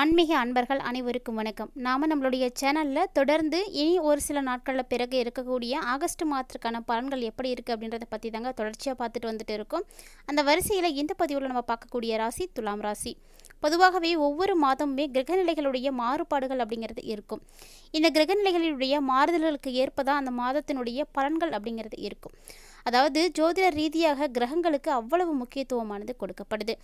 ஆன்மீக அன்பர்கள் அனைவருக்கும் வணக்கம். நாம் நம்மளுடைய சேனலில் தொடர்ந்து இனி ஒரு சில நாட்களில் பிறகு இருக்கக்கூடிய ஆகஸ்ட் மாதத்துக்கான பலன்கள் எப்படி இருக்குது அப்படின்றத பற்றி தாங்க தொடர்ச்சியாக பார்த்துட்டு வந்துட்டு இருக்கோம். அந்த வரிசையில் இந்த பதிவில் நம்ம பார்க்கக்கூடிய ராசி துலாம் ராசி. பொதுவாகவே ஒவ்வொரு மாதமுமே கிரகநிலைகளுடைய மாறுபாடுகள் அப்படிங்கிறது இருக்கும். இந்த கிரகநிலைகளுடைய மாறுதல்களுக்கு ஏற்ப தான் அந்த மாதத்தினுடைய பலன்கள் அப்படிங்கிறது இருக்கும். அதாவது ஜோதிட ரீதியாக கிரகங்களுக்கு அவ்வளவு முக்கியத்துவமானது கொடுக்கப்படுது.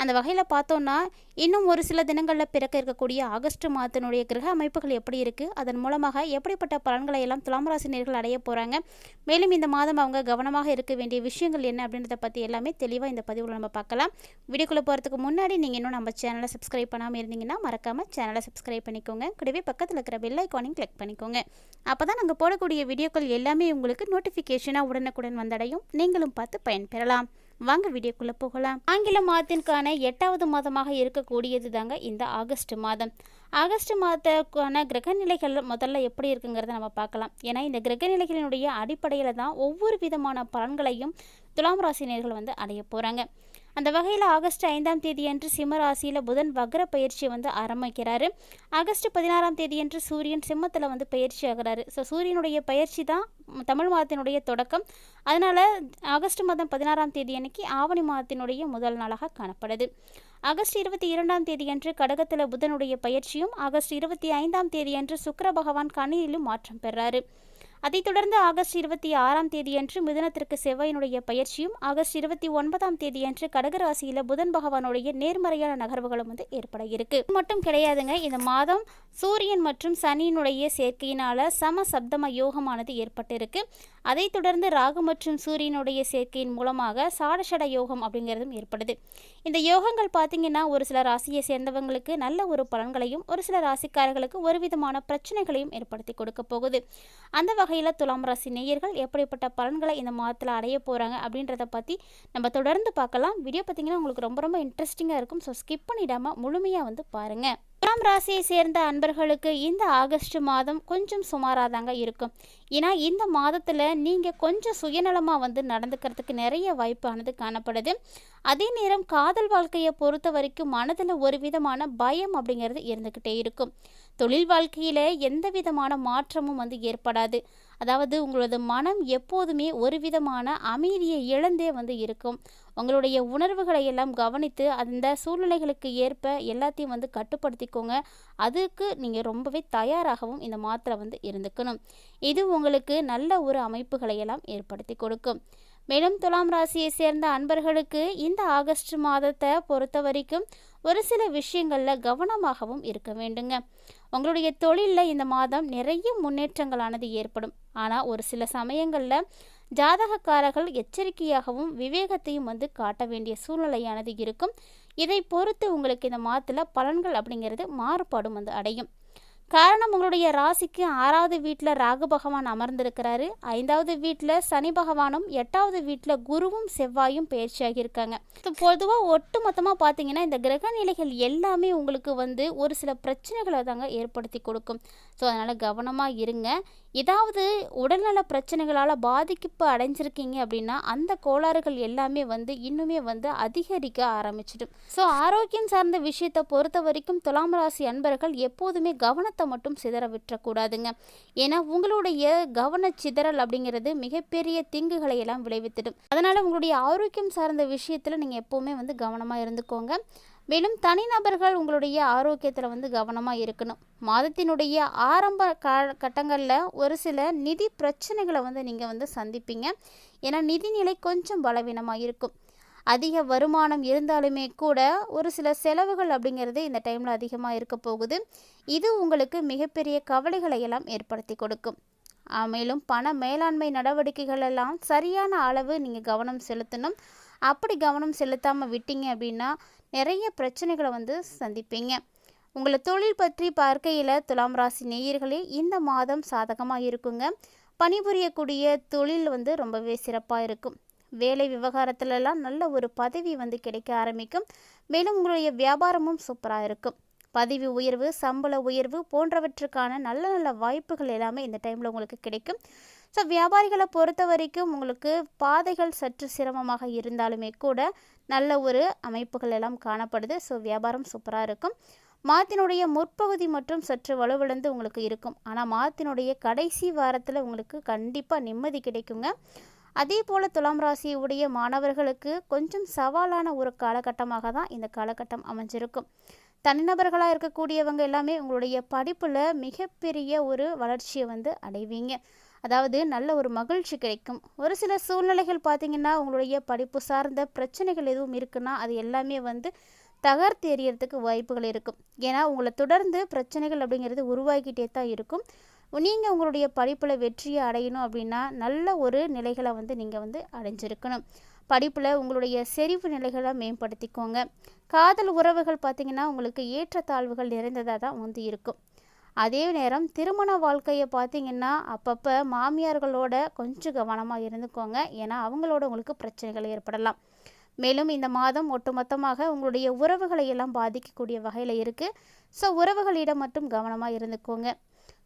அந்த வகையில் பார்த்தோன்னா இன்னும் ஒரு சில தினங்களில் பிறக்க இருக்கக்கூடிய ஆகஸ்ட் மாதத்தினுடைய கிரக அமைப்புகள் எப்படி இருக்குது அதன் மூலமாக எப்படிப்பட்ட பலன்களை எல்லாம் துலாம் ராசினியர்கள் அடைய போகிறாங்க மேலும் இந்த மாதம் அவங்க கவனமாக இருக்க வேண்டிய விஷயங்கள் என்ன அப்படின்றத பற்றி எல்லாமே தெளிவாக இந்த பதிவில் நம்ம பார்க்கலாம். வீடியோக்குள்ளே போகிறதுக்கு முன்னாடி நீங்கள் இன்னும் நம்ம சேனலை சப்ஸ்கிரைப் பண்ணாமல் இருந்தீங்கன்னா மறக்காமல் சேனலை சப்ஸ்கிரைப் பண்ணிக்கோங்க. கூடவே பக்கத்தில் இருக்கிற பெல் ஐக்கானையும் கிளிக் பண்ணிக்கோங்க. அப்போ தான் நாங்கள் போடக்கூடிய வீடியோக்கள் எல்லாமே உங்களுக்கு நோட்டிஃபிகேஷனாக உடனுக்குடன் வந்து வந்தடையும். நீங்களும் பார்த்து பயன்பெறலாம் வாங்க வீடியோக்குள்ளே போகலாம். ஆங்கில மாதத்திற்கான எட்டாவது மாதமாக இருக்கக்கூடியது தாங்க இந்த ஆகஸ்ட் மாதம். ஆகஸ்ட் மாதத்துக்கான கிரகநிலைகள் முதல்ல எப்படி இருக்குங்கிறத நம்ம பார்க்கலாம். ஏன்னா இந்த கிரகநிலைகளினுடைய அடிப்படையில் தான் ஒவ்வொரு விதமான பலன்களையும் துலாம் ராசினியர்கள் வந்து அடைய போகிறாங்க அந்த வகையில் ஆகஸ்ட் ஐந்தாம் தேதியன்று சிம்ம ராசியில் புதன் வக்ர பயிற்சியை வந்து ஆரம்பிக்கிறாரு. ஆகஸ்ட் பதினாறாம் தேதியன்று சூரியன் சிம்மத்தில் வந்து பயிற்சி ஆகிறாரு. ஸோ சூரியனுடைய பயிற்சி தான் தமிழ் மாதத்தினுடைய தொடக்கம். அதனால் ஆகஸ்ட் மாதம் பதினாறாம் தேதி அன்னைக்கு ஆவணி மாதத்தினுடைய முதல் நாளாக காணப்படுது. ஆகஸ்ட் இருபத்தி இரண்டாம் தேதியன்று கடகத்தில் புதனுடைய பயிற்சியும் ஆகஸ்ட் இருபத்தி ஐந்தாம் தேதியன்று சுக்கர பகவான் கணியிலும் மாற்றம் பெறாரு. அதைத் தொடர்ந்து ஆகஸ்ட் இருபத்தி ஆறாம் தேதியன்று மிதனத்திற்கு செவ்வாயினுடைய பயிற்சியும் ஆகஸ்ட் இருபத்தி ஒன்பதாம் தேதியன்று கடகராசியில் புதன் பகவானுடைய நேர்மறையான நகர்வுகளும் வந்து ஏற்பட இருக்கு. மட்டும் கிடையாதுங்க இந்த மாதம் சூரியன் மற்றும் சனியினுடைய சேர்க்கையினால சம சப்தம யோகமானது ஏற்பட்டு இருக்கு. அதைத் தொடர்ந்து ராகு மற்றும் சூரியனுடைய சேர்க்கையின் மூலமாக சாடசட யோகம் அப்படிங்கிறதும் ஏற்படுது. இந்த யோகங்கள் பார்த்தீங்கன்னா ஒரு சில ராசியை சேர்ந்தவங்களுக்கு நல்ல ஒரு பலன்களையும் ஒரு சில ராசிக்காரர்களுக்கு ஒரு விதமான பிரச்சனைகளையும் ஏற்படுத்தி கொடுக்க போகுது. அந்த வகையில் துலாம் ராசி நேயர்கள் எப்படிப்பட்ட பலன்களை இந்த மாதத்தில் அடைய போகிறாங்க அப்படின்றத பற்றி நம்ம தொடர்ந்து பார்க்கலாம். வீடியோ பார்த்தீங்கன்னா உங்களுக்கு ரொம்ப ரொம்ப இன்ட்ரெஸ்டிங்காக இருக்கும். ஸோ ஸ்கிப் பண்ணிடாமல் முழுமையாக வந்து பாருங்கள் துலாம் ராசியை சேர்ந்த அன்பர்களுக்கு இந்த ஆகஸ்ட் மாதம் கொஞ்சம் சுமாராக தாங்க இருக்கும். ஏன்னா இந்த மாதத்தில் நீங்கள் கொஞ்சம் சுயநலமாக வந்து நடந்துக்கிறதுக்கு நிறைய வாய்ப்பானது காணப்படுது. அதே நேரம் காதல் வாழ்க்கையை பொறுத்த வரைக்கும் மனதில் ஒரு விதமான பயம் அப்படிங்கிறது இருந்துக்கிட்டே இருக்கும். தொழில் வாழ்க்கையில் எந்த விதமான மாற்றமும் வந்து ஏற்படாது. அதாவது உங்களது மனம் எப்போதுமே ஒரு விதமான அமைதியை இழந்தே வந்து இருக்கும். உங்களுடைய உணர்வுகளை எல்லாம் கவனித்து அந்த சூழ்நிலைகளுக்கு ஏற்ப எல்லாத்தையும் வந்து கட்டுப்படுத்திக்கோங்க. அதுக்கு நீங்கள் ரொம்பவே தயாராகவும் இந்த மாத்திரை வந்து இருந்துக்கணும். இது உங்களுக்கு நல்ல ஒரு அமைப்புகளை எல்லாம் ஏற்படுத்தி கொடுக்கும். மேலும் துலாம் ராசியை சேர்ந்த அன்பர்களுக்கு இந்த ஆகஸ்ட் மாதத்தை பொறுத்த வரைக்கும் ஒரு சில விஷயங்களில் கவனமாகவும் இருக்க வேண்டுங்க. உங்களுடைய தொழிலில் இந்த மாதம் நிறைய முன்னேற்றங்களானது ஏற்படும். ஆனால் ஒரு சில சமயங்களில் ஜாதகக்காரர்கள் எச்சரிக்கையாகவும் விவேகத்தையும் வந்து காட்ட வேண்டிய சூழ்நிலையானது இருக்கும். இதை பொறுத்து உங்களுக்கு இந்த மாதத்தில் பலன்கள் அப்படிங்கிறது மாறுபாடும் வந்து அடையும். காரணம் உங்களுடைய ராசிக்கு ஆறாவது வீட்டில் ராகு பகவான் அமர்ந்திருக்கிறாரு. ஐந்தாவது வீட்டில் சனி பகவானும் எட்டாவது வீட்டில் குருவும் செவ்வாயும் பயிற்சியாகி இருக்காங்க. பொதுவாக ஒட்டு மொத்தமாக பார்த்தீங்கன்னா இந்த கிரக நிலைகள் எல்லாமே உங்களுக்கு வந்து ஒரு சில பிரச்சனைகளை தாங்க ஏற்படுத்தி கொடுக்கும். ஸோ அதனால் கவனமாக இருங்க. ஏதாவது உடல்நல பிரச்சனைகளால் பாதிப்பு அடைஞ்சிருக்கீங்க அப்படின்னா அந்த கோளாறுகள் எல்லாமே வந்து இன்னுமே வந்து அதிகரிக்க ஆரம்பிச்சிடும். ஸோ ஆரோக்கியம் சார்ந்த விஷயத்தை பொறுத்த வரைக்கும் துலாம் ராசி அன்பர்கள் எப்போதுமே கவனத்தை மட்டும் சிதற விட்டுறக்கூடாதுங்க. ஏன்னா உங்களுடைய கவன சிதறல் அப்படிங்கிறது மிகப்பெரிய தீங்குகளை எல்லாம் விளைவித்திடும். அதனால் உங்களுடைய ஆரோக்கியம் சார்ந்த விஷயத்தில் நீங்கள் எப்போவுமே வந்து கவனமாக இருந்துக்கோங்க. மேலும் தனிநபர்கள் உங்களுடைய ஆரோக்கியத்தில் வந்து கவனமாக இருக்கணும். மாதத்தினுடைய ஆரம்ப கா கட்டங்களில் ஒரு சில நிதி பிரச்சனைகளை வந்து நீங்கள் வந்து சந்திப்பீங்க. ஏன்னா நிதிநிலை கொஞ்சம் பலவீனமாக இருக்கும். அதிக வருமானம் இருந்தாலுமே கூட ஒரு சில செலவுகள் அப்படிங்கிறது இந்த டைமில் அதிகமாக இருக்க போகுது. இது உங்களுக்கு மிகப்பெரிய கவலைகளை எல்லாம் ஏற்படுத்தி கொடுக்கும். மேலும் பண மேலாண்மை நடவடிக்கைகள் எல்லாம் சரியான அளவு நீங்கள் கவனம் செலுத்தணும். அப்படி கவனம் செலுத்தாமல் விட்டீங்க அப்படின்னா நிறைய பிரச்சனைகளை வந்து சந்திப்பீங்க. உங்களை தொழில் பற்றி பார்க்கையில் துலாம் ராசி நேயர்களே இந்த மாதம் சாதகமாக இருக்குங்க. பணிபுரியக்கூடிய தொழில் வந்து ரொம்பவே சிறப்பாக இருக்கும். வேலை விவகாரத்துலலாம் நல்ல ஒரு பதவி வந்து கிடைக்க ஆரம்பிக்கும். மேலும் உங்களுடைய வியாபாரமும் சூப்பராக இருக்கும். பதவி உயர்வு சம்பள உயர்வு போன்றவற்றுக்கான நல்ல நல்ல வாய்ப்புகள் எல்லாமே இந்த டைமில் உங்களுக்கு கிடைக்கும். ஸோ வியாபாரிகளை பொறுத்த வரைக்கும் உங்களுக்கு பாதைகள் சற்று சிரமமாக இருந்தாலுமே கூட நல்ல ஒரு அமைப்புகள் எல்லாம் காணப்படுது. ஸோ வியாபாரம் சூப்பராக இருக்கும். மாத்தினுடைய முற்பகுதி மற்றும் சற்று வலுவிழந்து உங்களுக்கு இருக்கும். ஆனால் மாத்தினுடைய கடைசி வாரத்தில் உங்களுக்கு கண்டிப்பாக நிம்மதி கிடைக்குங்க. அதே போல் துலாம் ராசியுடைய மாணவர்களுக்கு கொஞ்சம் சவாலான ஒரு காலகட்டமாக தான் இந்த காலகட்டம் அமைஞ்சிருக்கும். தனிநபர்களாக இருக்கக்கூடியவங்க எல்லாமே உங்களுடைய படிப்பில் மிகப்பெரிய ஒரு வளர்ச்சியை வந்து அடைவீங்க. அதாவது நல்ல ஒரு மகிழ்ச்சி கிடைக்கும். ஒரு சில சூழ்நிலைகள் பார்த்திங்கன்னா உங்களுடைய படிப்பு சார்ந்த பிரச்சனைகள் எதுவும் இருக்குன்னா அது எல்லாமே வந்து தகர்த்து எறியறதுக்கு வாய்ப்புகள் இருக்கும். ஏன்னா உங்களை தொடர்ந்து பிரச்சனைகள் அப்படிங்கிறது உருவாகிட்டே தான் இருக்கும். நீங்கள் உங்களுடைய படிப்பில் வெற்றியை அடையணும் அப்படின்னா நல்ல ஒரு நிலைகளை வந்து நீங்கள் வந்து அடைஞ்சிருக்கணும். படிப்பில் உங்களுடைய செறிவு நிலைகளை மேம்படுத்திக்கோங்க. காதல் உறவுகள் பார்த்திங்கன்னா உங்களுக்கு ஏற்றத்தாழ்வுகள் நிறைந்ததாக தான் வந்து இருக்கும். அதே நேரம் திருமண வாழ்க்கையை பார்த்தீங்கன்னா அப்பப்போ மாமியார்களோட கொஞ்சம் கவனமாக இருந்துக்கோங்க. ஏன்னா அவங்களோட உங்களுக்கு பிரச்சனைகள் ஏற்படலாம். மேலும் இந்த மாதம் ஒட்டுமொத்தமாக உங்களுடைய உறவுகளை எல்லாம் பாதிக்கக்கூடிய வகையில் இருக்குது ஸோ உறவுகளிடம் மட்டும் கவனமாக இருந்துக்கோங்க.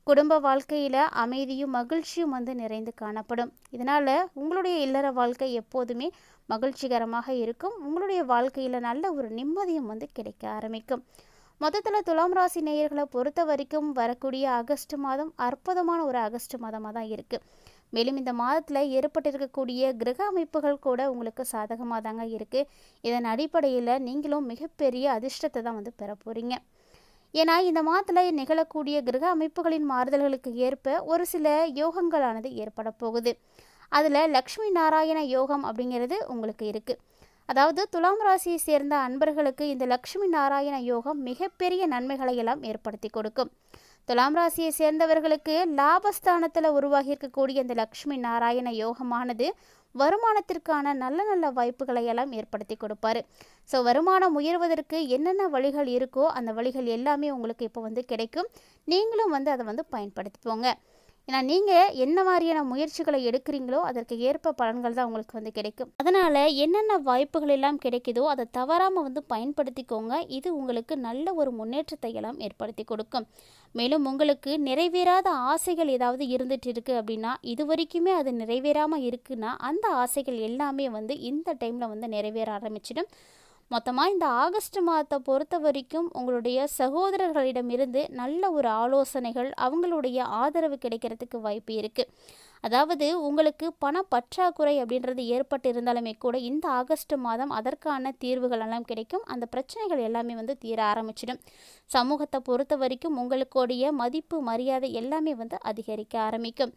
குடும்ப வாழ்க்கையில் அமைதியும் மகிழ்ச்சியும் வந்து நிறைந்து காணப்படும். இதனால் உங்களுடைய இல்லற வாழ்க்கை எப்போதுமே மகிழ்ச்சிகரமாக இருக்கும். உங்களுடைய வாழ்க்கையில் நல்ல ஒரு நிம்மதியும் வந்து கிடைக்க ஆரம்பிக்கும். மொத்தத்தில் துலாம் ராசி நேயர்களை பொறுத்த வரைக்கும் வரக்கூடிய ஆகஸ்ட் மாதம் அற்புதமான ஒரு ஆகஸ்ட் மாதமாக தான் இருக்குது மேலும் இந்த மாதத்தில் ஏற்பட்டிருக்கக்கூடிய கிரக அமைப்புகள் கூட உங்களுக்கு சாதகமாக தாங்க இருக்குது இதன் அடிப்படையில் நீங்களும் மிகப்பெரிய அதிர்ஷ்டத்தை தான் வந்து பெற போகிறீங்க ஏன்னா இந்த மாதத்தில் நிகழக்கூடிய கிரக அமைப்புகளின் மாறுதல்களுக்கு ஏற்ப ஒரு சில யோகங்களானது ஏற்பட போகுது. அதில் லக்ஷ்மி நாராயண யோகம் அப்படிங்கிறது உங்களுக்கு இருக்குது அதாவது துலாம் ராசியை சேர்ந்த அன்பர்களுக்கு இந்த லக்ஷ்மி நாராயண யோகம் மிகப்பெரிய நன்மைகளை எல்லாம் ஏற்படுத்தி கொடுக்கும். துலாம் ராசியை சேர்ந்தவர்களுக்கு லாபஸ்தானத்தில் உருவாகி இருக்கக்கூடிய இந்த லக்ஷ்மி நாராயண யோகமானது வருமானத்திற்கான நல்ல நல்ல வாய்ப்புகளை எல்லாம் ஏற்படுத்தி கொடுப்பாரு. ஸோ வருமானம் உயர்வதற்கு என்னென்ன வழிகள் இருக்கோ அந்த வழிகள் எல்லாமே உங்களுக்கு இப்போ வந்து கிடைக்கும். நீங்களும் வந்து அதை வந்து பயன்படுத்திப்போங்க ஏன்னா நீங்கள் என்ன மாதிரியான முயற்சிகளை எடுக்கிறீங்களோ அதற்கு ஏற்ப பலன்கள் தான் உங்களுக்கு வந்து கிடைக்கும். அதனால் என்னென்ன வாய்ப்புகள் எல்லாம் கிடைக்குதோ அதை தவறாமல் வந்து பயன்படுத்திக்கோங்க. இது உங்களுக்கு நல்ல ஒரு முன்னேற்றத்தை எல்லாம் ஏற்படுத்தி கொடுக்கும். மேலும் உங்களுக்கு நிறைவேறாத ஆசைகள் ஏதாவது இருந்துட்டு இருக்குது அப்படின்னா இது வரைக்குமே அது நிறைவேறாமல் இருக்குன்னா அந்த ஆசைகள் எல்லாமே வந்து இந்த டைமில் வந்து நிறைவேற ஆரம்பிச்சிடும். மொத்தமாக இந்த ஆகஸ்ட் மாதத்தை பொறுத்த வரைக்கும் உங்களுடைய சகோதரர்களிடமிருந்து நல்ல ஒரு ஆலோசனைகள் அவங்களுடைய ஆதரவு கிடைக்கிறதுக்கு வாய்ப்பு இருக்குது அதாவது உங்களுக்கு பண பற்றாக்குறை அப்படின்றது ஏற்பட்டு இருந்தாலுமே கூட இந்த ஆகஸ்ட் மாதம் அதற்கான தீர்வுகள் எல்லாம் கிடைக்கும். அந்த பிரச்சனைகள் எல்லாமே வந்து தீர ஆரம்பிச்சிடும். சமூகத்தை பொறுத்த வரைக்கும் உங்களுக்குடைய மதிப்பு மரியாதை எல்லாமே வந்து அதிகரிக்க ஆரம்பிக்கும்.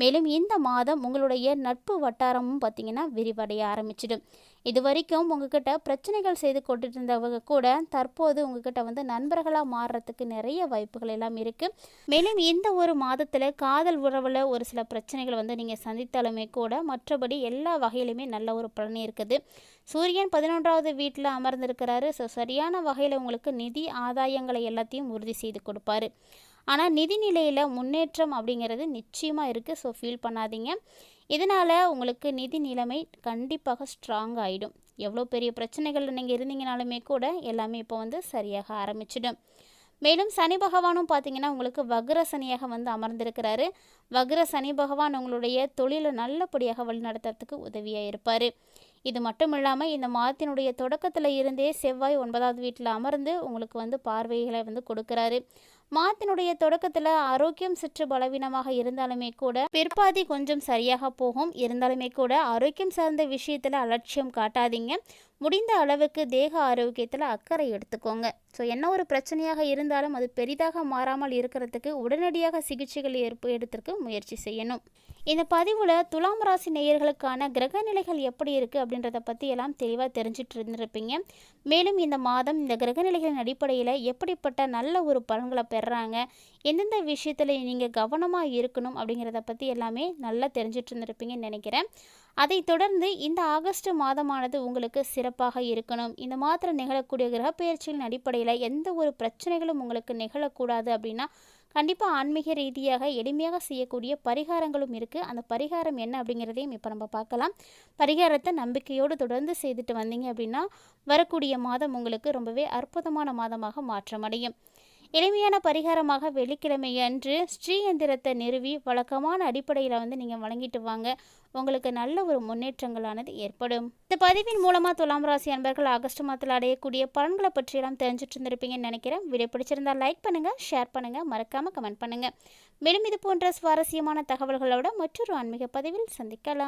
மேலும் இந்த மாதம் உங்களுடைய நட்பு வட்டாரமும் பார்த்திங்கன்னா விரிவடைய ஆரம்பிச்சிடும். இது வரைக்கும் உங்ககிட்ட பிரச்சனைகள் செய்து கொண்டுட்டு இருந்தவங்க கூட தற்போது உங்ககிட்ட வந்து நண்பர்களாக மாறுறதுக்கு நிறைய வாய்ப்புகள் எல்லாம் இருக்குது மேலும் இந்த ஒரு மாதத்தில் காதல் உறவில் ஒரு சில பிரச்சனைகள் வந்து நீங்கள் சந்தித்தாலுமே கூட மற்றபடி எல்லா வகையிலுமே நல்ல ஒரு பலன் இருக்குது. சூரியன் பதினொன்றாவது வீட்டில் அமர்ந்திருக்கிறாரு. ஸோ சரியான வகையில் உங்களுக்கு நிதி ஆதாயங்களை எல்லாத்தையும் உறுதி செய்து கொடுப்பாரு. ஆனால் நிதி நிலையில் முன்னேற்றம் அப்படிங்கிறது நிச்சயமாக இருக்குது ஸோ ஃபீல் பண்ணாதீங்க. இதனால் உங்களுக்கு நிதி நிலைமை கண்டிப்பாக ஸ்ட்ராங் ஆகிடும் எவ்வளோ பெரிய பிரச்சனைகள் நீங்கள் இருந்தீங்கனாலுமே கூட எல்லாமே இப்போ வந்து சரியாக ஆரம்பிச்சிடும். மேலும் சனி பகவானும் பார்த்தீங்கன்னா உங்களுக்கு வக்ர சனியாக வந்து அமர்ந்திருக்கிறாரு. வக்ர சனி பகவான் உங்களுடைய தொழிலை நல்லபடியாக வழிநடத்துறதுக்கு உதவியாக இருப்பார். இது மட்டும் இல்லாமல் இந்த மாதத்தினுடைய தொடக்கத்தில் இருந்தே செவ்வாய் ஒன்பதாவது வீட்டில் அமர்ந்து உங்களுக்கு வந்து பார்வைகளை வந்து கொடுக்குறாரு. மாதத்தினுடைய தொடக்கத்தில் ஆரோக்கியம் சற்று பலவீனமாக இருந்தாலுமே கூட பிற்பாதி கொஞ்சம் சரியாக போகும். இருந்தாலுமே கூட ஆரோக்கியம் சார்ந்த விஷயத்தில் அலட்சியம் காட்டாதீங்க. முடிந்த அளவுக்கு தேக ஆரோக்கியத்தில் அக்கறை எடுத்துக்கோங்க. ஸோ என்ன ஒரு பிரச்சனையாக இருந்தாலும் அது பெரிதாக மாறாமல் இருக்கிறதுக்கு உடனடியாக சிகிச்சைகள் ஏற்ப எடுத்திருக்கு முயற்சி செய்யணும். இந்த பதிவில் துலாம் ராசி நேயர்களுக்கான கிரக நிலைகள் எப்படி இருக்குது அப்படின்றத பற்றி எல்லாம் தெளிவாக தெரிஞ்சிட்டு இருந்திருப்பீங்க. மேலும் இந்த மாதம் இந்த கிரக நிலைகளின் அடிப்படையில் எப்படிப்பட்ட நல்ல ஒரு பலன்களை பெறுறாங்க எந்தெந்த விஷயத்தில் நீங்கள் கவனமாக இருக்கணும் அப்படிங்கிறத பற்றி எல்லாமே நல்லா தெரிஞ்சிட்டு இருந்திருப்பீங்கன்னு நினைக்கிறேன். அதைத் தொடர்ந்து இந்த ஆகஸ்ட் மாதமானது உங்களுக்கு சிறப்பாக இருக்கணும். இந்த மாதத்தில் நிகழக்கூடிய கிரகப்பெயர்ச்சிகளின் அடிப்படையில் எந்த ஒரு பிரச்சனைகளும் உங்களுக்கு நிகழக்கூடாது அப்படின்னா கண்டிப்பாக ஆன்மீக ரீதியாக எளிமையாக செய்யக்கூடிய பரிகாரங்களும் இருக்குது அந்த பரிகாரம் என்ன அப்படிங்கிறதையும் இப்போ நம்ம பார்க்கலாம். பரிகாரத்தை நம்பிக்கையோடு தொடர்ந்து செய்துட்டு வந்தீங்க அப்படின்னா வரக்கூடிய மாதம் உங்களுக்கு ரொம்பவே அற்புதமான மாதமாக மாற்றமடையும். எளிமையான பரிகாரமாக வெள்ளிக்கிழமை அன்று ஸ்ரீயந்திரத்தை நிறுவி வழக்கமான அடிப்படையில் வந்து நீங்கள் வழங்கிட்டு வாங்க. உங்களுக்கு நல்ல ஒரு முன்னேற்றங்களானது ஏற்படும். இந்த பதிவின் மூலமாக துலாம் ராசி அன்பர்கள் ஆகஸ்ட் மாதத்தில் அடையக்கூடிய பலன்களை பற்றியெல்லாம் தெரிஞ்சுட்டு இருந்திருப்பீங்கன்னு நினைக்கிறேன். வீடியோ பிடிச்சிருந்தா லைக் பண்ணுங்கள் ஷேர் பண்ணுங்கள் மறக்காமல் கமெண்ட் பண்ணுங்கள் மேலும் இது போன்ற சுவாரஸ்யமான தகவல்களோட மற்றொரு ஆன்மீக பதிவில் சந்திக்கலாம்.